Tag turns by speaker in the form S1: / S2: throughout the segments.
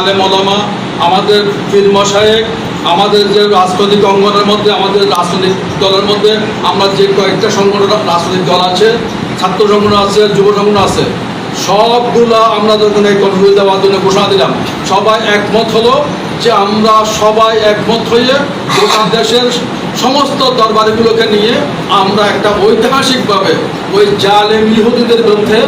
S1: আলেম ওলামা আমাদের পীর মশায়েক, আমাদের যে রাজনৈতিক অঙ্গনের মধ্যে, আমাদের রাজনৈতিক দলের মধ্যে আমরা যে কয়েকটা সংগঠন, রাজনৈতিক দল আছে, ছাত্র সংগঠন আছে, যুব সংগঠন আছে, সবগুলা আমরা যখন এই কর্মসূচি দেওয়ার জন্য ঘোষণা দিলাম, সবাই একমত হলো যে আমরা সবাই একমত হয়ে গোটা দেশের সমস্ত দরবারগুলোকে নিয়ে আমরা একটা ঐতিহাসিকভাবে ওই জালেম ইহুদিদের বিরুদ্ধে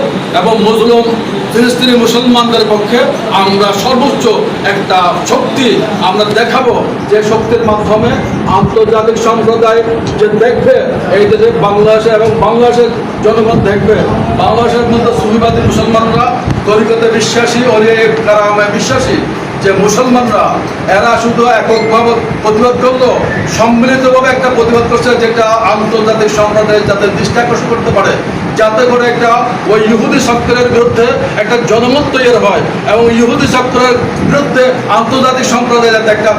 S1: এবং মজলুম ফিলিস্তিনি মুসলমানদের পক্ষে আমরা সর্বোচ্চ একটা শক্তি আমরা দেখাবো যে শক্তির মাধ্যমে আন্তর্জাতিক সম্প্রদায় যে দেখবে, এই দেশে বাংলাদেশে এবং বাংলাদেশের জনগণ দেখবে, বাংলাদেশের মধ্যে সুফিবাদী মুসলমানরা তরিকতে বিশ্বাসী, অলিয়ে কারামে বিশ্বাসী, যে মুসলমানরা, এরা শুধু এককভাবে প্রতিবাদ করল, সম্মিলিতভাবে একটা প্রতিবাদ করছে যেটা আন্তর্জাতিক সম্প্রদায় যাতে দৃষ্টি আকর্ষণ করতে পারে। যাতে করে একটা ওই ইহুদি চক্রের বিরুদ্ধে একটা জনমত তৈরি হয় এবং ইহুদি চক্রের বিরুদ্ধে আন্তর্জাতিক সম্প্রদায় যাতে একটা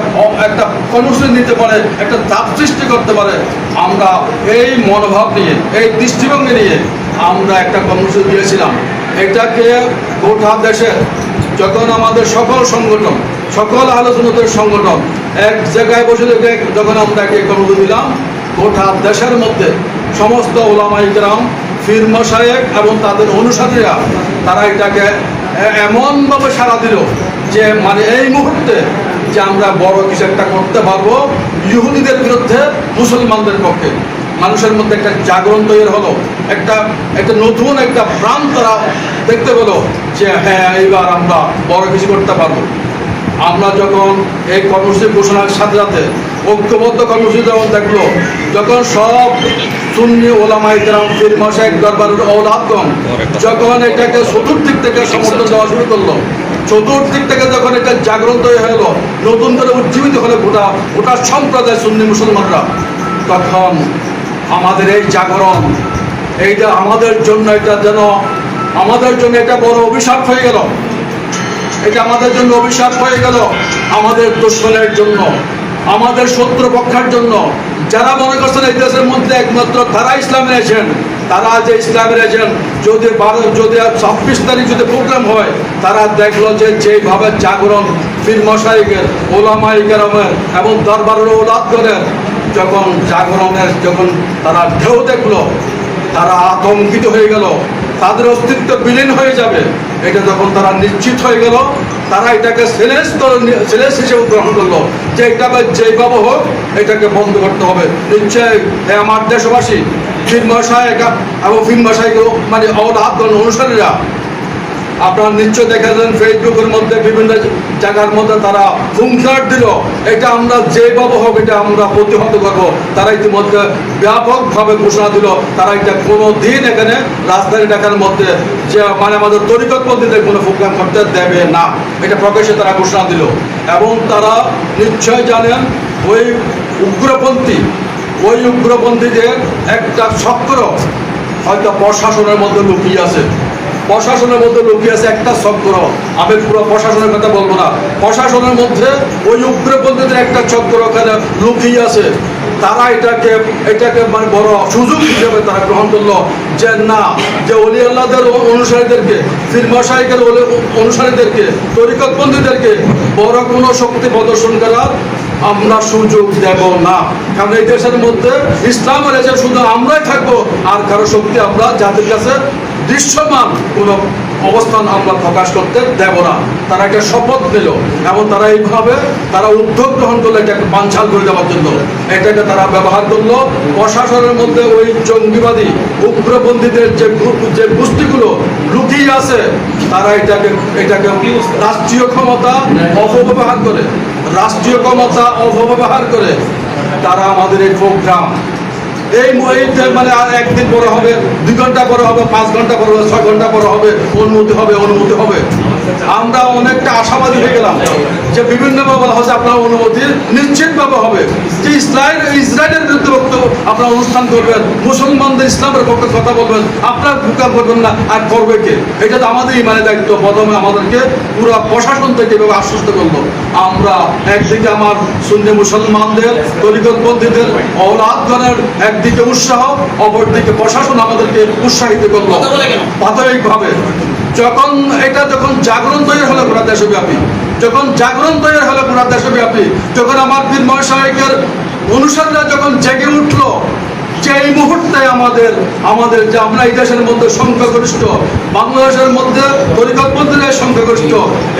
S1: একটা কর্মসূচি নিতে পারে, একটা চাপ সৃষ্টি করতে পারে, আমরা এই মনোভাব নিয়ে, এই দৃষ্টিভঙ্গি নিয়ে আমরা একটা কর্মসূচি দিয়েছিলাম। এটাকে গোটা দেশে যখন আমাদের সকল সংগঠন, সকল আলোচনাদের সংগঠন এক জায়গায় বসে থেকে যখন আমরা একে কর্মসূচি দিলাম, গোটা দেশের মধ্যে সমস্ত ওলামাইকরাম ফির মশায়েক এবং তাদের অনুসারীরা, তারা এটাকে এমনভাবে সাড়া দিল যে মানে এই মুহূর্তে যে আমরা বড় কিছু একটা করতে পারব ইহুদিদের বিরুদ্ধে মুসলমানদের পক্ষে। মানুষের মধ্যে একটা জাগরণ তৈরি হলো, একটা একটা নতুন একটা প্রাণ তারা দেখতে পেল যে হ্যাঁ এইবার আমরা বড় কিছু করতে পারব। আমরা যখন এই কর্মসূচি ঘোষণার সাথে সাথে ঐক্যবদ্ধ কর্মসূচি যখন দেখল, যখন সব সুন্নি ওলামাই গ্রাম ফির মশাইক দরবারের ঔলাদগণ যখন এটাকে চতুর্দিক থেকে সমর্থন দেওয়া শুরু করল, চতুর্দিক থেকে যখন এটা জাগ্রত হয়ে হলো নতুন করে উজ্জীবিত হলে গোটা গোটা সম্প্রদায় সুন্নি মুসলমানরা, তখন আমাদের এই জাগরণ, এইটা আমাদের জন্য এটা যেন, আমাদের জন্য এটা বড় অভিশাপ হয়ে গেল। এটা আমাদের জন্য অভিশাপ হয়ে গেল। আমাদের দুশ্মনের জন্য, আমাদের শত্রু পক্ষের জন্য। যারা মনে করছেন এই দেশের মধ্যে একমাত্র তারা ইসলাম এজেন্ট তারা যে ইসলামের এজেন্ট যদি বারো, যদি ছাব্বিশ তারিখ যদি প্রোগ্রাম হয়, তারা দেখল যে যেভাবে জাগরণ ফির মশাইকের, ওলামাই কেরামের এবং দরবারের ওলাদগণের যখন জাগরণের, যখন তারা ঢেউ দেখল, তারা আতঙ্কিত হয়ে গেল। তাদের অস্তিত্ব বিলীন হয়ে যাবে। এটা যখন তারা নিশ্চিত হয়ে গেল, তারা এটাকে সেলেস সেলেস হিসেবে গ্রহণ করল যে এটা বা যেইভাবে হোক, এটাকে বন্ধ করতে হবে। নিশ্চয় আমার দেশবাসী ফিল্ম সাহেব এবং ফিল্ম সাহেব মানে অলাভ অনুসারীরা আপনারা নিশ্চয় দেখেছেন ফেসবুকের মধ্যে বিভিন্ন জায়গার মধ্যে তারা হুঙ্কার দিল। এটা আমরা যেভাবে হোক এটা আমরা প্রতিহত করব। তারা ইতিমধ্যে ব্যাপকভাবে ঘোষণা দিল। তারা এটা কোনো দিন এখানে রাজধানী ঢাকার মধ্যে যে মানে আমাদের তরিকতপন্থীদের কোনো প্রোগ্রাম করতে দেবে না। এটা প্রকাশ্যে তারা ঘোষণা দিল। এবং তারা নিশ্চয় জানেন ওই উগ্রপন্থী, ওই উগ্রপন্থীদের একটা চক্র হয়তো প্রশাসনের মধ্যে লুকিয়ে আছে। প্রশাসনের মধ্যে লুকিয়ে আছে একটা চক্র আমি পুরো প্রশাসনের কথা বলব না। প্রশাসনের মধ্যে ওই উগ্রপন্থীদের একটা চক্র ওখানে লুকিয়ে আছে। তারা এটাকে এটাকে মানে বড় সুযোগ হিসেবে তারা গ্রহণ করল যে না, যে অলি আল্লাহদের অনুসারীদেরকে, ফির মশাইকের অনুসারীদেরকে, তরিকতপন্থীদেরকে বড় কোনো শক্তি প্রদর্শন করার আমরা সুযোগ দেব না। কারণ এই দেশের মধ্যে ইসলামের এসে শুধু আমরাই থাকব, আর কারও শক্তি আমরা জাতির কাছে দৃশ্যমান কোনো অবস্থান আমরা প্রকাশ করতে দেব না। তারা একটা শপথ নিল এবং তারা এইভাবে তারা উদ্যোগ গ্রহণ করল এটাকে বাঞ্ছাল করে দেওয়ার জন্য। এটাকে তারা ব্যবহার করল। প্রশাসনের মধ্যে ওই জঙ্গিবাদী, উগ্রপন্থীদের যে গ্রুপ, যে গোষ্ঠীগুলো লুকিয়ে আছে, তারা এটাকে এটাকে রাষ্ট্রীয় ক্ষমতা অপব্যবহার করে। রাষ্ট্রীয় ক্ষমতা অপব্যবহার করে। তারা আমাদের এই প্রোগ্রাম এই মানে আর একদিন পরে হবে, দুই ঘণ্টা পরে হবে, পাঁচ ঘণ্টা পরে হবে, ছয় ঘণ্টা পরে হবে, অনুমতি হবে অনুমতি হবে। আমরা অনেকটা আশাবাদী হয়ে গেলাম যে বিভিন্নভাবে বলা হচ্ছে আপনার অনুমতি নিশ্চিতভাবে হবে। যে ইসরায়েল ইসরায়েলের বিরুদ্ধে বক্তব্য আপনারা অনুষ্ঠান করবেন মুসলমানদের ইসলামের পক্ষে কথা বলবেন আপনার ভূকা করবেন না আর করবে কে? এটা তো আমাদের ইমানের দায়িত্ব। প্রথমে আমাদেরকে পুরো প্রশাসন থেকে এভাবে আশ্বস্ত করল আমরা একদিকে আমার সুন্নি মুসলমানদের তরিকতপন্থীদের অলাদগণের একদিকে উৎসাহ অপরদিকে প্রশাসন আমাদেরকে উৎসাহিত করল। প্রাথমিকভাবে যখন এটা যখন জাগরণ তৈরি হলো পুরা দেশব্যাপী, যখন জাগরণ তৈরি হলো পুরা দেশব্যাপী, যখন আমার পীর মহাশয়কের অনুসারীরা যখন জেগে উঠল যে এই মুহূর্তে আমাদের আমাদের যে আমরা এই দেশের মধ্যে সংখ্যাগরিষ্ঠ, বাংলাদেশের মধ্যে পরিকল্পনার সংখ্যাগরিষ্ঠ,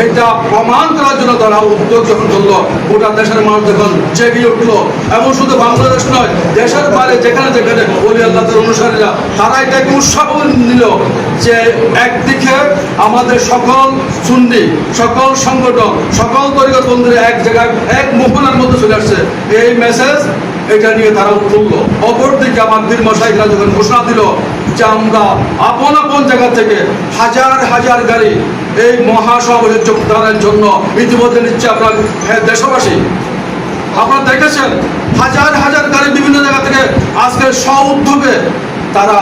S1: এটা প্রমাণ করার জন্য তারা উদ্যোগ যখন করল। গোটা দেশের মানুষ যখন জেগে উঠল, এবং শুধু বাংলাদেশ নয়, দেশের বাইরে যেখানে যেখানে অলি আল্লাহদের অনুসারীরা, তারা এটাকে উৎসাহ নিল যে একদিকে আমাদের সকল সুন্নি, সকল সংগঠন সকল তরিকত বন্ধুরা এক জায়গায়, এক মোহনার মধ্যে চলে আসছে। এই মেসেজ এটা নিয়ে তারা তুললো অপরদিকে আমার বীর মশাইরা যখন ঘোষণা দিল যে আমরা আপন আপন জায়গা থেকে হাজার হাজার গাড়ি এই মহাসমাবেশে যোগদানের জন্য ইতিমধ্যে নিচ্ছে আপনার হ্যাঁ, দেশবাসী। আপনারা দেখেছেন? হাজার হাজার গাড়ি বিভিন্ন জায়গা থেকে আজকে স্ব উদ্যোগে তারা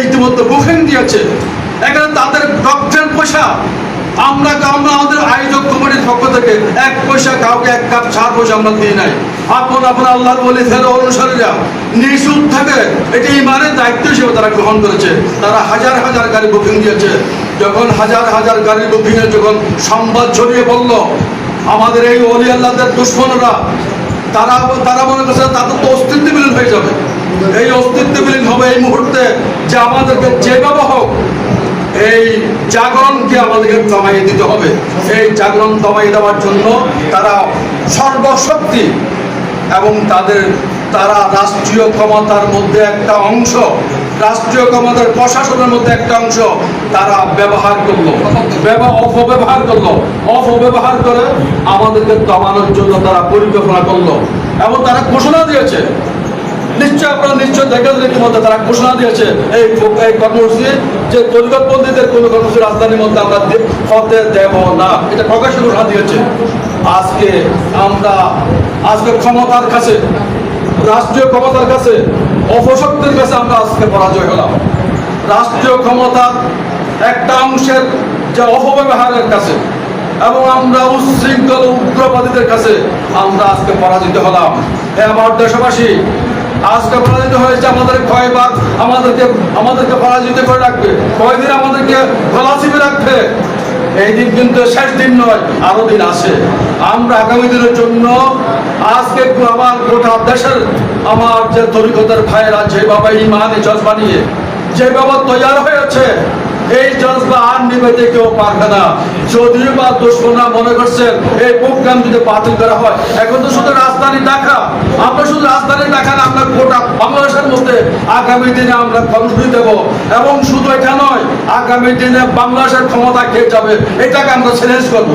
S1: ইতিমধ্যে বুকিং দিয়েছে এখানে তাদের ডক্টর পয়সা আমরা আমরা আমাদের আয়োজক কমিটির পক্ষ থেকে এক পয়সা কাউকে এক কাপ চার পয়সা আমরা দিই নাই। আপন আপন আল্লাহর বলি, ফেরো অনুসারীরা নিঃসুদ থেকে। এটি ইমানের দায়িত্ব হিসেবে তারা গ্রহণ করেছে। তারা হাজার হাজার গাড়ি বুকিং দিয়েছে। যখন হাজার হাজার গাড়ি বুকিং এর যখন সংবাদ ছড়িয়ে পড়ল, আমাদের এই অলি আল্লাহদের দুশ্মনরা, তারা তারা মনে করছে তাদের তো অস্তিত্ব বিলীন হয়ে যাবে। এই অস্তিত্ব বিলীন হবে এই মুহূর্তে যে আমাদেরকে যেভাবে হোক জাগরণকে আমাদেরকে দমাইয়ে দিতে হবে। এই জাগরণ দমাইয়ে দেওয়ার জন্য তারা সর্বশক্তি এবং তাদের, তারা রাষ্ট্রীয় ক্ষমতার মধ্যে একটা অংশ, রাষ্ট্রীয় ক্ষমতার প্রশাসনের মধ্যে একটা অংশ তারা ব্যবহার করল। ব্যব- অপব্যবহার করল। অপব্যবহার করে আমাদেরকে দমানোর জন্য তারা পরিকল্পনা করল এবং তারা ঘোষণা দিয়েছে নিশ্চয় আপনারা নিশ্চয় ইতিমধ্যে তারা ঘোষণা দিয়েছে এই কর্মসূচি যে কর্মসূচি রাজধানীর মধ্যে আমরা হতে দেব না। এটা ঘোষণা দিয়েছে। আজকে আমরা আজকে ক্ষমতার কাছে, রাষ্ট্রীয় ক্ষমতার কাছে, অপশক্তির কাছে আমরা আজকে পরাজয় হলাম। রাষ্ট্রীয় ক্ষমতার একটা অংশের যে অপব্যবহারের কাছে এবং আমরা উচ্ছৃঙ্খল উগ্রবাদীদের কাছে আমরা আজকে পরাজিত হলাম। হে আমার দেশবাসী আজকে পরাজিত হয়েছে আমাদের কয়বার আমাদেরকে আমাদেরকে পরাজিত করে রাখবে। কয়দিন আমাদেরকে চিপে রাখবে? এই দিন কিন্তু শেষ দিন নয়, আরও দিন আসে আমরা আগামী দিনের জন্য আজকে আমার গোটা দেশের আমার যে তরিকতার ভাইয়েরা বাবা ইমান জজবা নিয়ে বাবা তৈরি হয়েছে এই জজবা আর নিবেতে কেউ পারবে না। যদিও বা দুশ্মনরা মনে করছেন এই প্রোগ্রাম যদি বাতিল করা হয়, এখন তো শুধু রাজধানী ঢাকা। আমরা শুধু রাজধানী ঢাকা না, আমরা গোটা বাংলাদেশের মধ্যে আগামী দিনে আমরা কর্মসূচি দেব। এবং শুধু এটা নয়, আগামী দিনে বাংলাদেশের ক্ষমতা কে যাবে, এটাকে আমরা চ্যালেঞ্জ করব।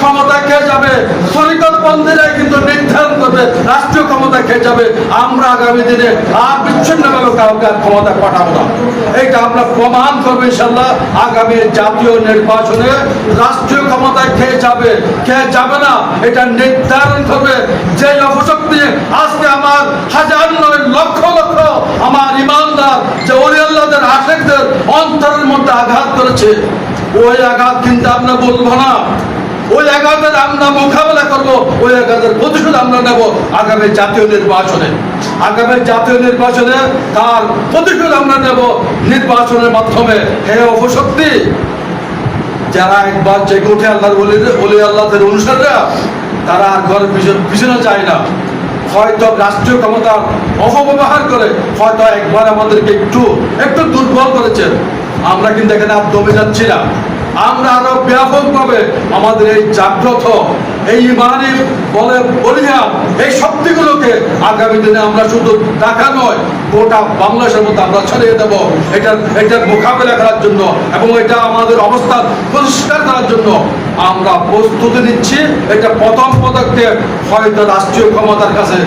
S1: ক্ষমতা খেয়ে যাবে? কিন্তু নির্ধারণ করবে রাষ্ট্রীয় ক্ষমতা খেয়ে যাবে। আমরা আগামী দিনে আর বিচ্ছিন্নভাবে কাউকে আর ক্ষমতা পাঠাবো না। এইটা আমরা প্রমাণ করব ইনশাল্লাহ আগামী জাতীয় নির্বাচনে রাষ্ট্রীয় ক্ষমতা খেয়ে যাবে খেয়ে যাবে না, এটা নির্ধারণ করবে। যে অপশক্তি আজকে আমার হাজার নয় লক্ষ লক্ষ আমার ইমানদার, যে আশেকদের অন্তরের মধ্যে আঘাত করেছে, ওই আঘাত কিন্তু আমরা বলব না। ওই আঘাতের আমরা মোকাবেলা করব, ওই আঘাতের প্রতিশোধ আমরা নেব আগামী জাতীয় নির্বাচনে। আগামী জাতীয় নির্বাচনে তার প্রতিশোধ আমরা নেব নির্বাচনের মাধ্যমে। হে অপশক্তি, যারা একবার জেগে উঠে আল্লাহর বলি বলি আল্লাহদের অনুসারীরা, তারা আর ঘরের পিছনে যায় না। হয়তো রাষ্ট্রীয় ক্ষমতার অপব্যবহার করে, হয়তো একবার আমাদেরকে একটু একটু দুর্বল করেছেন আমরা কিন্তু এখানে আর দমে যাচ্ছি না। আমরা আরও ব্যাপকভাবে আমাদের এই জাগ্রত, এই ইমানি বলে বলিয়া এই শক্তিগুলোকে আগামী দিনে আমরা শুধু ঢাকা নয়, গোটা বাংলাদেশের মধ্যে আমরা ছড়িয়ে দেবো। এটার এটার মোকাবেলা করার জন্য এবং এটা আমাদের অবস্থান পরিষ্কার করার জন্য আমরা প্রস্তুতি নিচ্ছি। এটা প্রথম পদক্ষেপ হয়তো রাষ্ট্রীয় ক্ষমতার কাছে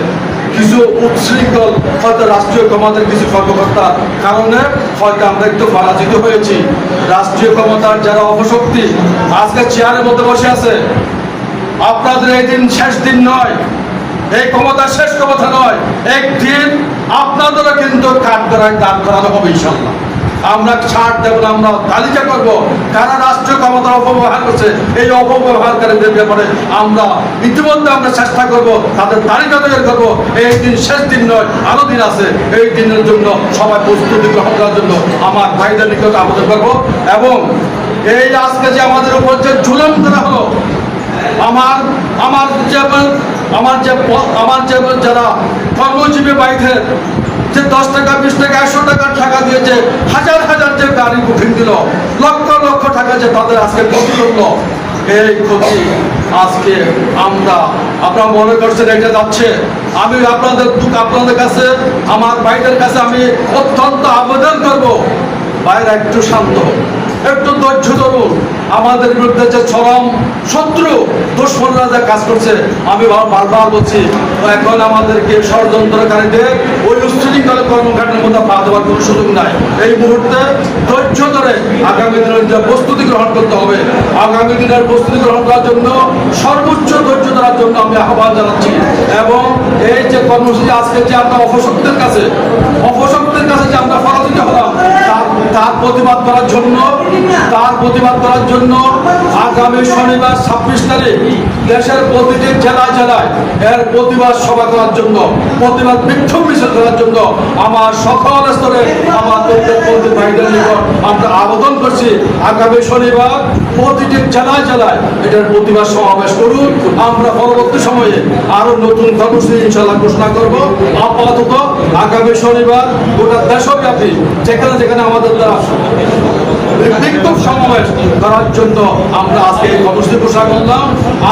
S1: কিছু উচ্ছৃঙ্খল হয়তো রাষ্ট্রীয় ক্ষমতার কিছু কর্মকর্তার কারণে হয়তো আমরা একটু পরাজিত হয়েছি। রাষ্ট্রীয় ক্ষমতার যারা অপশক্তি, আজকে চেয়ারের মধ্যে বসে আছে। আপনাদের এই দিন শেষ দিন নয়, এই ক্ষমতা শেষ ক্ষমতা নয়, একদিন আপনাদেরও কিন্তু কাঠ করায় দান করানো হবে ইনশাল্লাহ আমরা ছাড় দেব না, আমরা তালিকা করব। কারা রাষ্ট্রীয় ক্ষমতা অপব্যবহার করছে, এই অপব্যবহারকারীদের ব্যাপারে আমরা ইতিমধ্যে আমরা চেষ্টা করব, তাদের তালিকা তৈরি করব। এই দিন শেষ দিন নয়, আরও দিন আছে। এই দিনের জন্য সবাই প্রস্তুতি গ্রহণ করার জন্য আমার ভাইদের নিকট আবেদন করব এবং এই আজকে যে আমাদের উপর যে জুলুম করা হলো, আমার আমার যে আমার যে আমার যে যারা কর্মজীবী বাইদের যে দশ টাকা, বিশ টাকা, একশো টাকার টাকা দিয়েছে, হাজার হাজার যে গাড়ি বুকিং দিল, লক্ষ লক্ষ টাকা যে তাদের আজকে ক্ষতি করল। এই ক্ষতি আজকে আমরা, আপনারা মনে করছেন এটা যাচ্ছে। আমি আপনাদের দুঃখ, আপনাদের কাছে, আমার ভাইদের কাছে আমি অত্যন্ত আবেদন করব। বাইরে একটু শান্ত একটু ধৈর্য ধরুন। আমাদের বিরুদ্ধে যে চরম শত্রু দুশ্মনরা যে কাজ করছে, আমি বারবার বলছি এখন আমাদেরকে ষড়যন্ত্রকারীদের ওই উচ্ছৃঙ্খল কর্মকাণ্ডের মধ্যে পা দেওয়ার কোনো সুযোগ নাই। এই মুহূর্তে ধৈর্য ধরে আগামী দিনের যে প্রস্তুতি গ্রহণ করতে হবে, আগামী দিনের প্রস্তুতি গ্রহণ করার জন্য, সর্বোচ্চ ধৈর্য ধরার জন্য আমি আহ্বান জানাচ্ছি। এবং এই যে কর্মসূচি আজকে যে আমরা অপশক্তির কাছে অপশক্তির কাছে যে আমরা পরাজিত হলাম তার- প্রতিবাদ করার জন্য, তার প্রতিবাদ করার জন্য আগামী শনিবার ছাব্বিশ তারিখ দেশের প্রতিটি জেলায় জেলায় এর প্রতিবাদ সভা করার জন্য, প্রতিবাদ বিক্ষোভ মিছিল করার জন্য আমার সকল স্তরে আমার প্রত্যেক ভাইদের নিকট আমরা আবেদন করছি, আগামী শনিবার প্রতিটি জেলায় জেলায় এটার প্রতিবাদ সমাবেশ করুন। আমরা পরবর্তী সময়ে আরও নতুন কর্মসূচি ইনশাল্লাহ ঘোষণা করব। আপাতত আগামী শনিবার গোটা দেশব্যাপী যেখানে যেখানে আমাদের সমাবেশ করার জন্য আমরা আজকে কর্মসূচি ঘোষণা করলাম।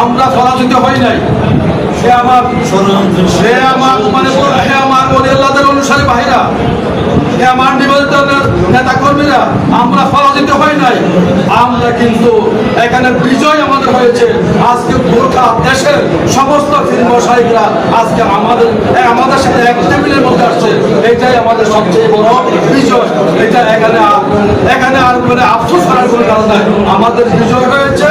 S1: আমরা পরাজিত হই নাই। সে আমার সে আমার মানে সে আমার বলি, আল্লাহদের ভাইরা আমার নিবেদিত নেতা কর্মীরা আমরা পরাজিত হই নাই। আমরা কিন্তু এখানে বিজয় আমাদের হয়েছে। আজকে গোটা দেশের সমস্ত ফিল্ম সাহিকরা আজকে আমাদের আমাদের সাথে এক টেবিলের মধ্যে আসছে। এটাই আমাদের সবচেয়ে বড় বিজয়। এটা এখানে এখানে আর মানে আফসোস করার কোনো কারণ নাই। আমাদের বিজয় হয়েছে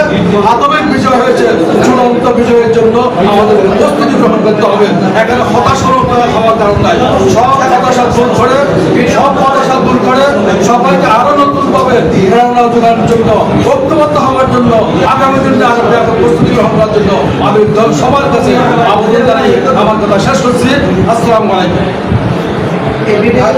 S1: আতমিক বিজয় হয়েছে, চূড়ান্ত বিজয়ের জন্য আমাদের প্রস্তুতি গ্রহণ করতে হবে। এখানে হতাশা হওয়ার কারণ সব হতাশা দূর করে সব হতাশা দূর করে সবাইকে আরও নতুন ভাবে প্রেরণা যোগানোর জন্য ঐক্যবদ্ধ হওয়ার জন্য আগামী দিনে আরও ব্যাপক প্রস্তুতি গ্রহণ করার জন্য আমি সবার কাছে আবেদন জানাই আমার কথা শেষ করছি। আসসালামু আলাইকুম।
S2: আওয়াজ